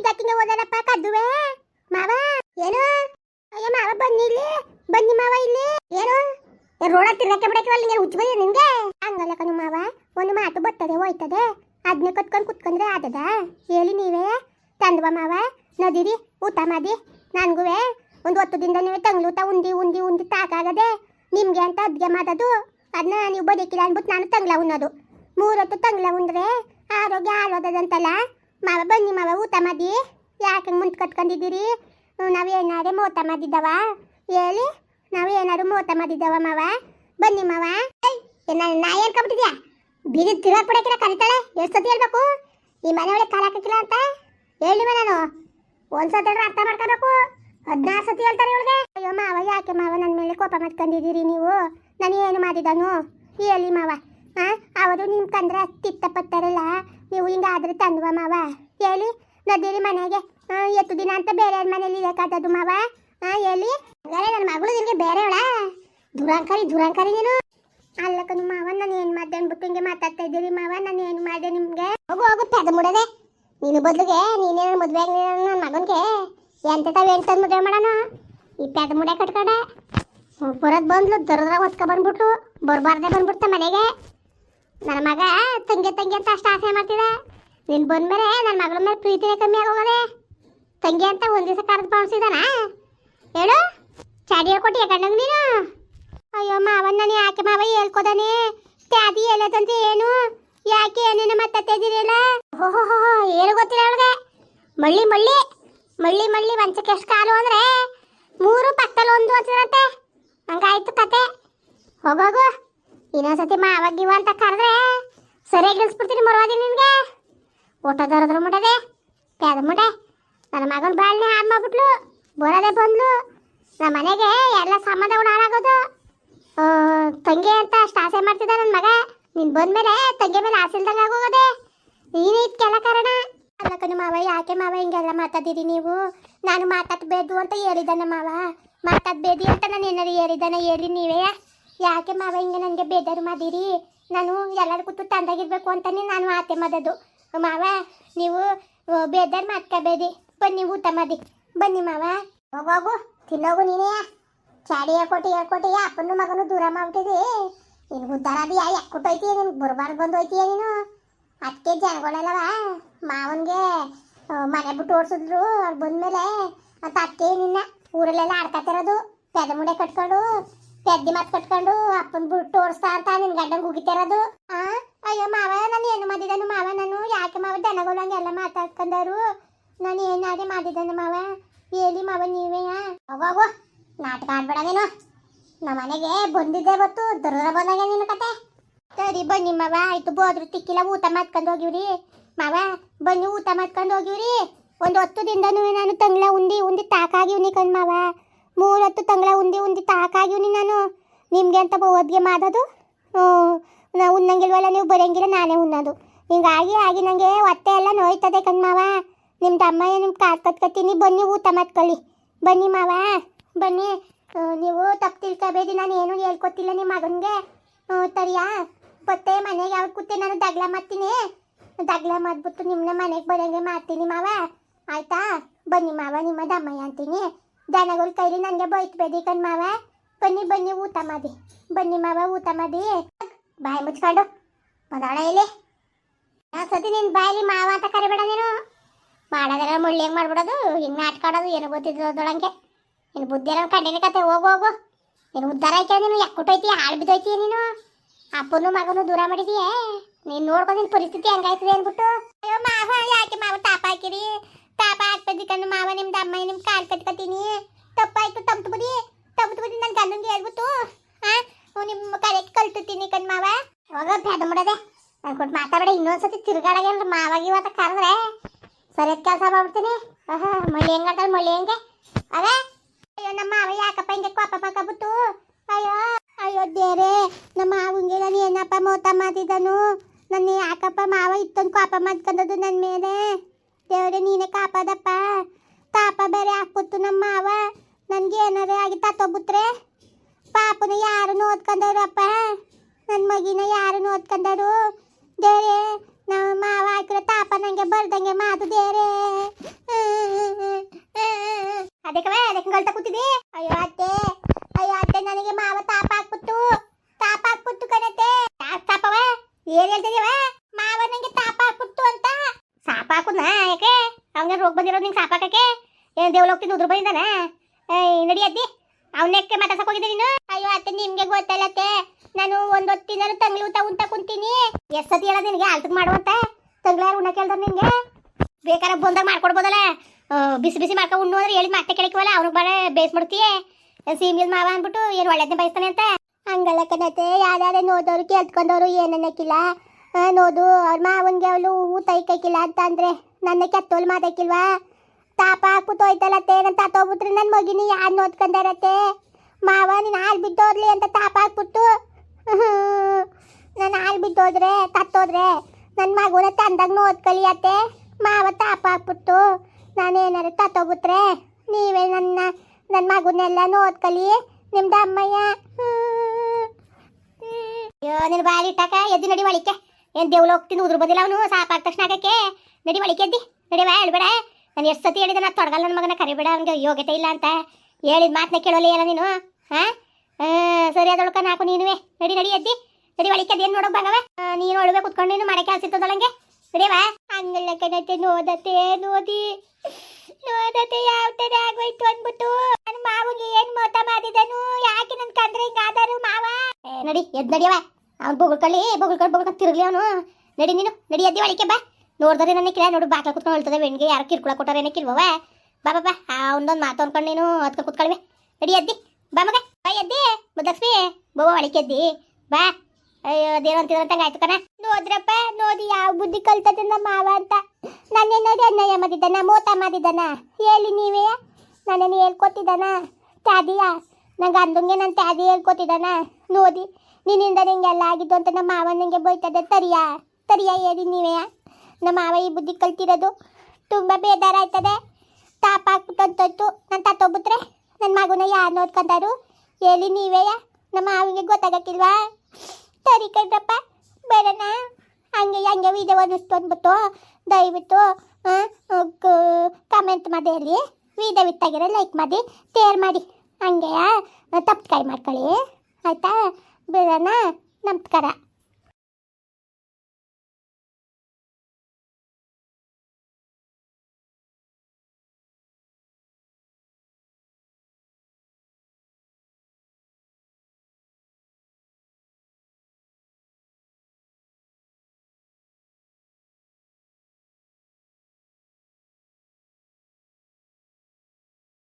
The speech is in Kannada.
ಇದಕ್ಕಿಂಗೆ ಓದಲಪ್ಪ ಕದ್ದುವೆ? ಮಾವ? ಏನು? ಅಯ್ಯ ಮಾವ, ಬನ್ನಿ ಇಲ್ಲಿ. ಬನ್ನಿ ಮಾವ ಇಲ್ಲಿ. ಏನು? ರೋಡ ತಿರ್ಗಕ್ಕೆ ಬಿಡಕ್ಕೆ ಅಲ್ಲಿ ಹುಚ್ಚು ಬಂದಿದೆ ನಿನ್ಗೆ? ಹಂಗಲ್ಲ ಕಣು ಮಾವ, ಒಂದು ಮಾತು ಬರ್ತದೆ ಹೋಯ್ತದೆ. ಅದನ್ನ ಕಟ್ಕೊಂಡು ಕುತ್ಕೊಂಡ್ರೆ ಆದದ ಹೇಳಿ ನೀವೇ. ತಂದ್ವ ಮಾವ, ನದಿರಿ ಊಟ ಮಾಡಿ ನನ್ಗುವೆ. ಒಂದು ಹೊತ್ತು ದಿನದ ನೀವು ಊಟ ಉಂಡಿ ಉಂಡಿ ಉಂಡಿ ತಾಕಾಗದೆ ನಿಮ್ಗೆ ಅಂತ ಅದ್ಗೆ ಮಾಡೋದು ಅದನ್ನ ನೀವು ಬದುಕಿಲ್ಲ ಅನ್ಬಿಟ್ಟು ನಾನು ತಂಗ್ಲ ಉಣ್ಣೋದು. ಮೂರೊತ್ತು ತಂಗ್ಲ ಉಂಡ್ರೆ ಆರೋಗ್ಯ ಹಾಳೋದದಂತಲ್ಲ ಮಾವ ಬನ್ನಿ ಮಾವ, ಊಟ ಮಾಡಿ. ಯಾಕೆ ಮುಂದೆ ಕಟ್ಕೊಂಡಿದ್ದೀರಿ ನಾವೇನಾದ್ರೆ ಮೋತ ಮಾಡಿದ್ದವ? ಹೇಳಿ ನಾವು ಏನಾದ್ರು ಮೋತ ಮಾಡಿದ್ದವ ಮಾವ? ಬನ್ನಿ ಮಾವ. ನಾನು ನಾ ಏನ್ ಕಬಿಟ್ಟಿದ್ಯಾ ಬೀದಿ ತಿರುಗಾಕ್ ಬಿಡಕ್ಕಿಲ್ಲ ಕರಿತಾಳೆ? ಎಷ್ಟು ಸತಿ ಹೇಳ್ಬೇಕು? ಈ ಮನೆ ಒಳಗೆ ಕಾಲ ಹಾಕಕ್ಕಿಲ್ಲ ಅಂತ? ಹೇಳಿವ ನಾನು. ಒಂದ್ಸತಿ ಹೇಳಿದ್ರೆ ಅರ್ಥ ಮಾಡ್ಕೋಬೇಕು. ಹದಿನಾರು ಸತಿ ಹೇಳ್ತಾರೆ ಇವಳಿಗೆ. ಅಯ್ಯೋ ಮಾವ, ಯಾಕೆ ಮಾವ ನನ್ನ ಮೇಲೆ ಕೋಪ ಮಾಡ್ಕೊಂಡಿದ್ದೀರಿ ನೀವು? ನಾನು ಏನು ಮಾಡಿದನು? ಹೇಳಿ ಮಾವ. ಹಾಂ ಅವರು ನಿಮ್ಮ ಕಂಡ್ರೆ ತಿತ್ತ ನೀವು ಹಿಂಗಾದ್ರೆ ತಂದ್ವ ಮಾವ. ಹೇಳಿ ನದಿರಿ ಮನೆಗೆ ಎತ್ತು ದಿನ ಅಂತ ಬೇರೆ ಮನೇಲಿ ಇರಕ್ಕಾದದು ಮಾವ. ಹೇಳಿ. ಹಂಗಾರೆ ನನ್ನ ಮಗಳು ನಿನಗೆ ಬೇರೆಯವಳ ದುರಾಂಕಾರಿ ದುರಾಂಕಾರಿ ನೀನು. ಅಲ್ಲಕ್ಕ, ನಿಮ್ಮ ಮಾವ, ನಾನು ಏನು ಮಾಡ್ದೆ ಅನ್ಬಿಟ್ಟು ಹಿಂಗೆ ಮಾತಾಡ್ತಾ ಇದ್ದೀರಿ ಮಾವ? ನಾನು ಏನು ಮಾಡಿದೆ ನಿಮ್ಗೆ? ಹೋಗು ಹೋಗು ಪೆದ ಮುಡದೆ. ನೀನು ಬದಲಿಗೆ, ನೀನೇ ನನ್ನ ಮದುವೆ ನನ್ನ ಮಗನಿಗೆ. ಎಂತ ತಾವು ಹೇಳ್ತದ ಮದುವೆ ಮಾಡೋಣ ಈ ಪೆದ ಮುಡೆ ಕಟ್ಕೊಂಡೆ. ಬರೋದು ಬಂದ್ಲು, ದರದ್ರಾಗ ಹೊತ್ಕೊ ಬಂದ್ಬಿಟ್ಟು ಬರಬಾರ್ದೆ ಬಂದ್ಬಿಡ್ತ ಮನೆಗೆ. ನನ್ನ ಮಗ ತಂಗಿ ತಂಗಿ ಅಂತ ಅಷ್ಟು ಆಸೆ ಮಾಡ್ತಿದ್ದ ನೀನು ಬಂದ್ಮೇಲೆ ನನ್ನ ಮಗಳ ಮೇಲೆ ಪ್ರೀತಿನೇ ಕಮ್ಮಿ ಆಗೋಗದೆ. ತಂಗಿ ಅಂತ ಒಂದು ದಿವಸ ಕರೆದು ಪಾಣಿಸಿದಾನ ಹೇಳು. ಚಾಡಿ ಹೇಳ್ಕೊಟ್ಟು ಯಾಕಂಡಂಗೆ ನೀನು? ಅಯ್ಯೋ ಮಾವನ್ ನಾನು ಯಾಕೆ ಮಾವ ಹೇಳ್ಕೊದಾನೆ? ತ್ಯಾದಿ ಹೇಳದಂತೆ ಏನು? ಯಾಕೆ ಏನೇನು ಮಾತಾಡ್ತಿದ್ದೀರಲ್ಲ ಓಹೋ ಏನು ಗೊತ್ತಿಲ್ಲ ಅವಳಿಗೆ. ಮಳ್ಳಿ ಮಳ್ಳಿ ಮಳ್ಳಿ ಮಳ್ಳಿ ಮಂಚಕ್ಕೆ ಎಷ್ಟು ಕಾಲು ಅಂದರೆ ಮೂರು ಪಕ್ಕದಲ್ಲಿ ಒಂದು ಅಂತಿದಂತೆ ಹಂಗಾಯ್ತು ಕತೆ. ಹೋಗೋಗು ಇನ್ನೊಂದ್ಸತಿ ಮಾವ ಗಿವ ಅಂತ ಕರೆದ್ರೆ ಸರಿಯಾಗಿ ನಿಲ್ಸ್ಬಿಡ್ತೀನಿ ಮರವಾದಿ ನಿನಗೆ. ಊಟ ದರದ್ರ ಪ್ಯಾದ ಮುಡೆ ನನ್ನ ಮಗನ ಬಾಳ್ನೆ ಹಾಳು ಮಾಡ್ಬಿಟ್ಲು, ಬರೋದೇ ಬಂದ್ಲು. ನಮ್ಮ ಮನೆಗೆ ಎಲ್ಲ ಸಂಬಂಧಗಳು ಹಾಳಾಗೋದು. ತಂಗಿ ಅಂತ ಅಷ್ಟು ಆಸೆ ಮಾಡ್ತಿದ್ದ ನನ್ನ ಮಗ. ನೀನು ಬಂದ್ಮೇಲೆ ತಂಗಿ ಮೇಲೆ ಆಸೆ ಇಲ್ದಂಗೆ ಆಗೋಗೋದೆ ನೀನೇ ಇದಕ್ಕೆಲ್ಲ ಕಾರಣ. ಅಲ್ಲ ಕಣು ಮಾವ, ಯಾಕೆ ಮಾವ ಹಿಂಗೆಲ್ಲ ಮಾತಾಡಿರಿ ನೀವು? ನಾನು ಮಾತಾಡ್ಬೇದು ಅಂತ ಹೇಳಿದ್ದಾನೆ ಮಾವ. ಮಾತಾಡ್ಬೇಡಿ ಅಂತ ನಾನು ಏನಾರು ಹೇಳಿದ್ದಾನೆ ಹೇಳಿ ನೀವೇ. ಯಾಕೆ ಮಾವ, ಹಿಂಗೆ ನನಗೆ ಬೇದರು ಮಾಡಿರಿ? ನಾನು ಎಲ್ಲರ ಕೂತು ತಂದಾಗಿರ್ಬೇಕು ಅಂತಾನೆ ನಾನು ಆತೆ ಮಾಡೋದು ಮಾವ, ನೀವು ಬೇದಾರ್ ಮಾಡ್ಕೋಬೇಡಿ. ಬನ್ನಿ, ಊಟ ಮಾಡಿ. ಬನ್ನಿ ಮಾವ. ಹೋಗೋಗು ತಿನ್ನೋಗು ನೀನೇ. ಚಾಡಿ ಹೇಳ್ಕೊಟ್ಟು ಹೇಳ್ಕೊಟ್ಟು ಅಪ್ಪನ ಮಗನು ದೂರ ಮಾಡ್ಬಿಟ್ಟಿದಿ. ನೀನು ಉದ್ದಾರ ಅದೀಯ? ಎಕ್ಕುಟ್ಟೋಯ್ತಿ ನಿನ್ಗೆ ಬರಬಾರ್ದು ಬಂದು ಹೋಯ್ತೀಯ ನೀನು? ಅದಕ್ಕೆ ಜನಗಳೆಲ್ಲವ. ಮಾವನ್ಗೆ ಮನೆ ಬಿಟ್ಟು ಓಡಿಸಿದ್ರು. ಅವ್ರು ಬಂದ್ಮೇಲೆ ಮತ್ತು ಅದಕ್ಕೆ ನಿನ್ನ ಊರಲ್ಲೆಲ್ಲ ಆಡ್ಕೊತಿರೋದು ಪೆದ ಮುಡೆ ಕಟ್ಕೊಂಡು. ಪೆದ್ದಿ ಮಾತು ಕಟ್ಕೊಂಡು ಅಪ್ಪನ ಬಿಟ್ಟು ಓಡಿಸ್ತಾ ಅಂತ ನಿನ್ ಗಂಡಂಗೆ ಉಗಿತಿರೋದು. ಆ? ಅಯ್ಯೋ ಮಾವ, ನಾನು ಏನು ಮಾಡಿದನು ಮಾವ ನಾನು? ಯಾಕೆ ಮಾವ ದನಗಳು ಹಂಗೆಲ್ಲ ಮಾತಾಡ್ಕೊಂಡರು ನಾನು ಏನಾದ್ರೆ ಮಾಡಿದನು ಮಾವ? ಹೇಳಿ ಮಾವ ನೀವೇ ಅವಾಗೋ ನಾಟಕ ಆಡ್ಬೇಡ ನೀನು. ನಮ್ಮ ಮನೆಗೆ ಬಂದಿದ್ದೆ ಗೊತ್ತು. ದುರ್ಗ ಬಂದಾಗ ನಿನ್ನ ಕತೆ. ಸರಿ ಬನ್ನಿ ಮಾವ, ಆಯ್ತು ಬೋದ್ರು ತಿಕ್ಕಿಲ್ಲ, ಊಟ ಮಾಡ್ಕೊಂಡು ಹೋಗಿವ್ರಿ. ಮಾವ, ಬನ್ನಿ, ಊಟ ಮಾಡ್ಕೊಂಡು ಹೋಗಿವ್ರಿ. ಒಂದು ಹತ್ತು ದಿನದೂ ನಾನು ತಂಗ್ಳ ಉಂಡಿ ಉಂಡಿ ತಾಕಾಗಿವ್ನಿ ಕಣ್ ಮಾವ. ಮೂರು ತಂಗಳ ಉಂದಿ ಉಂದಿ ತಾಕಾಗಿ ತಾಕಾಗಿವ್ನಿ ನಾನು ನಿಮಗೆ ಅಂತ ಓದ್ಗೆ ಮಾಡೋದು ಹ್ಞೂ, ನಾವು ಉಣ್ಣಂಗಿಲ್ವಲ್ಲ, ನೀವು ಬರೋಂಗಿಲ್ಲ, ನಾನೇ ಉಣ್ಣೋದು. ಹಿಂಗಾಗಿ ಆಗಿ ನನಗೆ ಹೊಟ್ಟೆ ಎಲ್ಲ ನೋಯ್ತದೆ ಕಣ್ಮಾವ. ನಿಮ್ಮ ತಮ್ಮಯ್ಯ ನಿಮ್ಮ ಕಾರ್ ಕತ್ಕತ್ತೀನಿ ಬನ್ನಿ, ಊಟ ಮಾಡ್ಕೊಳ್ಳಿ. ಬನ್ನಿ ಮಾವ, ಬನ್ನಿ. ನೀವು ತಪ್ಪು ತಿಳ್ಕೊಬೇಡಿ, ನಾನು ಏನು ಹೇಳ್ಕೊತಿಲ್ಲ ನಿಮ್ಮ ಮಗನಿಗೆ. ತರಿಯಾ ಬತ್ತೆ ಮನೆಗೆ ಯಾವ ಕೂತೆ ನಾನು ದಗ್ಲ ಮಾಡ್ತೀನಿ? ದಗ್ಲ ಮಾಡ್ಬಿಟ್ಟು ನಿಮ್ಮನ್ನ ಮನೆಗೆ ಬರೋಂಗೆ ಮಾಡ್ತೀನಿ ಮಾವ. ಆಯಿತಾ? ಬನ್ನಿ ಮಾವ ನಿಮ್ಮದು ದಮ್ಮಯ್ಯ ಅಂತೀನಿ. ದನಗಳ ಕೈಲಿ ನನಗೆ ಬೈತ್ಬೇಡಿ ಕಣ್ ಮಾವ. ಬನ್ನಿ ಬನ್ನಿ, ಊಟ ಮಾಡಿ. ಬನ್ನಿ ಮಾವ, ಊಟ ಮಾಡಿ. ಬಾಯಿ ಮುಚ್ಕೊಂಡು ಬಂದಾಳ ಇಲ್ಲಿ. ಸತಿ ನಿನ್ನ ಬಾಯಲ್ಲಿ ಮಾವ ಅಂತ ಕರಿಬೇಡ ನೀನು. ಮಾಡೋದ್ರೆ ಮುಳ್ಳಿ ಹೆಂಗೆ ಮಾಡ್ಬಿಡೋದು? ಹಿಂಗೆ ನಾಟ್ಕಾಡೋದು? ಏನು ಗೊತ್ತಿದ್ದೊಳಂಗೆ ನೀನು ಬುದ್ಧಿ ಇರೋ ಕಂಡಿನ ಕತೆ ಹೋಗು ಹೋಗು. ನೀನು ಉದ್ದಾರ ಆಯ್ಕೆ ನೀನು ಎಕ್ಕುಟ್ಟೈತಿ ಹಾಳು ಬಿದ್ದೈತಿ ನೀನು. ಅಪ್ಪನು ಮಗನು ದೂರ ಮಾಡಿದೀಯೇ. ನೀನು ನೋಡ್ಕೊ ನಿನ್ನ ಪರಿಸ್ಥಿತಿ ಹೆಂಗಾಯ್ತದೆ ಅಂದ್ಬಿಟ್ಟು. ಅಯ್ಯೋ ಮಾವ, ಯಾಕೆ ಮಾವ ತಾಪ ಹಾಕಿರಿ ಅಮ್ಮ ನಿಮ್ಮ ಕಾಲು ಕಟ್ಕೊತೀನಿ ತಪ್ಪಾಯ್ತು ತಪ್ಪು ಬಿಡಿ ತಪ್ಪು ಬಿಡಿ ನನ್ನ ಗಂಡಂಗೆ ಹೇಳ್ಬಿಟ್ಟು, ಆ ನಿಮ್ಮ ಕರೆಕ್ಟ್ ಕಲ್ತಿದ್ದೀನಿ ಕಣ್ ಮಾವ. ಹೋಗ ಭೇದ ಮಾಡದೆ ಕೊಟ್ಟು ಮಾತಾಡ ಇನ್ನೊಂದ್ಸತಿ ತಿರ್ಗಾಡಗೆ ಮಾವಾಗಿ ಇವತ್ತ ಕರೆದ್ರೆ ಸರಿಯಾದ ಕೆಲಸ ಮಾಡ್ಬಿಡ್ತೀನಿ. ಆಹಾ, ಮಳ್ಳಿ ಹೆಂಗಂತಾರೆ ಮಳ್ಳಿ ಹೆಂಗೆ? ಅದೇ ಅಯ್ಯೋ, ನಮ್ಮ ಮಾವ ಯಾಕಪ್ಪ ಹಿಂಗೆ ಕೋಪ ಮಾಡ್ಕೊಬಿಟ್ಟು ಅಯ್ಯೋ ಅಯ್ಯೋ ದೇರೆ ನಮ್ಮ ಮಾವಂಗೆ ನಾನು ಏನಪ್ಪ ಮೋತ ಮಾತಿದ್ದನು ನನ್ನ ಯಾಕಪ್ಪ ಮಾವ ಇತ್ತೊಂದು ಕೋಪ ಮಾಡ್ಕೊಂಡದು ನನ್ನ ಮೇಲೆ? ದೇವ್ರೆ, ನೀನೇ ಕಾಪಾದಪ್ಪ ತಾಪ ಬೇರೆ ಹಾಕ್ಬಿಟ್ಟು ನಮ್ಮ ಮಾವ ನನಗೆ ಏನಾರೇ ಪಾಪನ ಯಾರು ನೋಡ್ಕೊಂಡವ್ರಪ್ಪ? ನನ್ನ ಮಗಿನ ಯಾರು ನೋಡ್ಕೊಂಡರು? ದೇರೆ ನಮ್ಮ ಮಾವ ಹಾಕಿರೋ ತಾಪ ನಂಗೆ ಬರ್ದಂಗೆ ಮಾತು ದೇರೆ ಅದಕ್ಕೆ ಅದಕ್ಕೆ ಗಳ್ತ ಕೂತಿದಿ ಅಯ್ಯೋ ಅತ್ತೆ ಅಯ್ಯೋ ಅತ್ತೆ, ನನಗೆ ಮಾವ ತಾಪ ಹಾಕ್ಬಿಟ್ಟು ತಾಪ ಹಾಕ್ಬಿಟ್ಟು ಕಣತೆ ಯಾಕೆ ತಾಪವ ಏನ್ ಹೇಳ್ತಿದೀವ ಮಾವ ನಂಗೆ ತಾಪ ಹಾಕ್ಬಿಟ್ಟು ಅಂತ. ಸಾಪ ಹಾಕುದ್ನ ಯಾಕೆ? ಅವನ ರೋಗ ಬಂದಿರೋದು ನಿಂಗೆ ಸಾಪ ಹಾಕಕ್ಕೆ? ಏನು ದೇವ್ಲ ಹೋಗ್ತಿದ್ದು ಉದ್ರ ಬಂದಿದ್ದಾನೆ? ನಡಿ ಅದ್ದಿ ಅವನಕ್ಕೆ ಮಾತಾಡ್ಸಕ್ ಹೋಗಿದ್ದೆ ನೀನು? ಅಯ್ಯೋ, ಅತ್ತೆ, ನಿಮ್ಗೆ ಗೊತ್ತಲ್ಲತ್ತೆ ನಾನು ಒಂದ್ ಹೊತ್ತಿನ ತಂಗ್ಳು ಊಟ, ಉಂಟ ಕುಂತೀನಿ. ಎಷ್ಟ್ ಸತಿ ಹೇಳೋದು ನಿನಗೆ? ಆಲ್ತಕ್ ಮಾಡುವಂತ ತಂಗ್ಳಾರು ಉಣ್ಣ ಕೇಳ್ದ ನಿನ್ಗೆ? ಬೇಕಾದ್ರೆ ಬಂದಾಗ ಮಾಡ್ಕೊಡ್ಬೋದಲ್ಲ? ಬಿಸಿ ಬಿಸಿ ಮಾಡ್ಕೊ ಉಣ್ಣು ಅಂದ್ರೆ ಹೇಳಿದ್ ಮತ್ತೆ ಕೇಳಿಕ್ವಲ್ಲ? ಅವ್ನಿಗೆ ಬರ ಬೇಸ್ ಮಾಡ್ತೀಯ? ಸೀಮಿಲ್ ಮಾವ ಅಂದ್ಬಿಟ್ಟು ಏನು ಒಳ್ಳೇದನ್ನ ಬಯಸ್ತಾನೆ ಅಂತ? ಹಂಗಲ್ಲ ಕಣತೆ ಯಾರ್ಯಾರೇ ನೋದವ್ರು ಕೇಳ್ತ್ಕೊಂಡವ್ರು ಏನನ್ನಕ್ಕಿಲ್ಲ ನೋದು ಅವ್ರ ಮಾವನ್ಗೆ ಅವಳು ಊಟ ಇಕ್ಕಿಲ್ಲ ಅಂತ ಅಂದ್ರೆ ನನ್ನ ಕೆತ್ತೋಲ್ ಮಾತಾಕಿಲ್ವಾ ತಾಪ ಹಾಕ್ಬಿಟ್ಟು ಹೋಯ್ತಲತ್ತೆ ನನ್ನ ತಾತೋಗ್ಬಿಟ್ರೆ ನನ್ನ ಮಗಿನಿ ಯಾರು ನೋಡ್ಕೊಂಡಾರತ್ತೆ ಮಾವ, ನೀನು ಹಾಲು ಬಿದ್ದೋದ್ಲಿ ಅಂತ ತಾಪ ಹಾಕ್ಬಿಟ್ಟು. ನಾನು ಹಾಲು ಬಿದ್ದೋದ್ರೆ, ತತ್ತೋದ್ರೆ ನನ್ನ ಮಗುನ ತಂದಾಗ ನೋಡ್ಕಲಿ ಅತ್ತೆ. ಮಾವ ತಾಪ ಹಾಕ್ಬಿಟ್ಟು. ನಾನೇನಾರು ತತ್ತೋಗ್ಬಿಟ್ರೆ ನೀವೇ ನನ್ನ ನನ್ನ ಮಗುನೆಲ್ಲ ನೋಡ್ಕಲಿ ನಿಮ್ದು ಅಮ್ಮಯ್ಯ. ಅಯ್ಯೋ ನಿನ್ನ ಬಾರಿ ಇಟ್ಟಾಕ? ಎದ್ದು ನಡಿ ಒಳಿಕೆ ಏನು ದೇವ್ಲು ಹೋಗ್ತೀನಿ, ಉದ್ರ ಬಂದಿಲ್ಲ ಅವನು ಸಾಪಾದ ತಕ್ಷಣ ಆಗಕ್ಕೆ ನಡಿ ಒಳಿಕೆ ಎದ್ದಿ. ನಡಿವಾ ಹೇಳ್ಬೇಡ. ನಾನು ಎಷ್ಟು ಸತಿ ಹೇಳಿದೆ ನಾ ತೊಡಗಲ್ಲ ನನ್ನ ಮಗನ ಕರಿಬೇಡ, ಅವನಿಗೆ ಯೋಗ್ಯತೆ ಇಲ್ಲ ಅಂತ. ಹೇಳಿದ ಮಾತನ್ನ ಕೇಳೋಲ್ಲ ಏನ ನೀನು, ಹಾಂ? ಸರಿ ಅದೊಳ್ಕ ನಾಕು ನೀನುವೆ. ನಡಿ ನಡಿ, ಎದ್ದಿ. ನಡಿ ಒಳಿಕೆ ಅದೇನು ನೋಡೋಕೆ ಬಂಗವ ನೀನು ಒಳಗೆ ಕುತ್ಕೊಂಡು ನೀನು ಕೆಲಸ ಇರ್ತದೊಳಂಗೆ ನಡಿವಾ ಹಂಗಲ್ಲ ಕಣತೆ ನೋದತೆ, ನೋದಿ. ನೋದತೆ ಯಾವ ತರ ಆಗೋಯ್ತು ಅಂದ್ಬಿಟ್ಟು. ನನ್ನ ಮಾವಿಗೆ ಏನ್ ಮೋತ ಮಾಡಿದನು? ಯಾಕೆ ನನ್ ಕಂದ್ರೆ ಹಿಂಗಾದರು ಮಾವ? ನಡಿ, ಎದ್ ನಡಿಯವ. ಅವ್ನು ಬೊಗಳ್ಕೊಳ್ಳಿ ಬೊಗಳ್ಕೊಂಡು ಬೊಗಳ್ಕೊಂಡು ತಿರುಗಲಿ ಅವನು. ನಡಿ ನೀನು, ನಡಿ, ಎದ್ದಿ ಒಳಿಕೆ ಬಾ. ನೋಡ್ದರೆ ನನಗೆ ನೋಡು ಬಾಕ್ಲ ಕುತ್ಕೊಂಡು ಹೇಳ್ತದೆ ಬೆಣ್ಗೆ ಯಾರು ಕಿರ್ಕೊಳ ಕೊಟ್ಟಾರೇನೆ ಕಿಲ್ವವ ಬಾ ಬಾ ಬಾ ಒಂದೊಂದು ಮಾತು ಅನ್ಕೊಂಡು ನೀನು ಅದಕ್ಕೆ ಕುತ್ಕೊಳ್ವೆ. ರೆಡಿ, ಎದ್ದಿ. ಬಾ ಮಗ. ಬಾ, ಎದ್ದಿ. ಮುದ್ದಕ್ಸ್ಮಿ ಬಾಬಾ ಒಳಕ್ಕೆ ಎದ್ದಿ. ಬಾ. ಅಯ್ಯೋ, ಅದೇನೋ ಅಂತಿದ್ರಂತಂಗ ಆಯ್ತು ಕಣ. ನೋದ್ರಪ್ಪ ನೋಡಿ ಯಾವ ಬುದ್ಧಿ ಕಲ್ತದೆ ನಮ್ಮ ಮಾವ ಅಂತ. ನಾನು ನೋಡಿ ಅನ್ಯಾಯ ಮಾಡಿದ್ದಾನ, ಮೋತ ಮಾಡಿದ್ದಾನ. ಹೇಳಿ ನೀವೇ. ನಾನೇನು ಹೇಳ್ಕೊತಿದ್ದಾನ ತ್ಯಾದಿಯ. ನಂಗೆ ಅಂದಂಗೆ ನನ್ನ ತ್ಯಾದಿ ಹೇಳ್ಕೊತಿದ್ದಾನ ನೋಡಿ ನಿನ್ನಿಂದ ನಿಂಗೆಲ್ಲ ಆಗಿದ್ದು ಅಂತ ನಮ್ಮ ಮಾವ ನಂಗೆ ಬೈತದೆ. ತರಿಯಾ. ತರಿಯಾ, ಹೇಳಿ ನೀವೇ. ನಮ್ಮ ಮಾವ ಈ ಬುದ್ಧಿ ಕಲ್ತಿರೋದು ತುಂಬ ಬೇಜಾರಾಯ್ತದೆ ತಾಪ ನನ್ನ ತಾತ ತತ್ತೋಗ್ಬಿಟ್ರೆ ನನ್ನ ಮಗುನ ಯಾರು ನೋಡ್ಕೊಂಡಾರು? ಹೇಳಿ ನೀವೇ. ನಮ್ಮ ಮಾವಿಗೆ ಗೊತ್ತಾಗಕ್ಕಿಲ್ವಾ? ಸರಿ ಕಣ್ರಪ್ಪ, ಬರೋಣ. ಹಂಗೆ ಹಂಗೆ ವಿಡಿಯೋ ಅನ್ನಿಸ್ತು ಅಂದ್ಬಿಟ್ಟು ದಯವಿಟ್ಟು ಕಮೆಂಟ್ ಮಾಡಿ ಹೇಳಿ ವಿಡಿಯೋ ಇತ್ತಾಗಿರೋ ಲೈಕ್ ಮಾಡಿ ಶೇರ್ ಮಾಡಿ. ಹಂಗೆಯಾ? ತಪ್ಪು ಕೈ ಮಾಡ್ಕೊಳ್ಳಿ. ಆಯಿತಾ? ಬರೋಣ. ನಮಸ್ಕಾರ.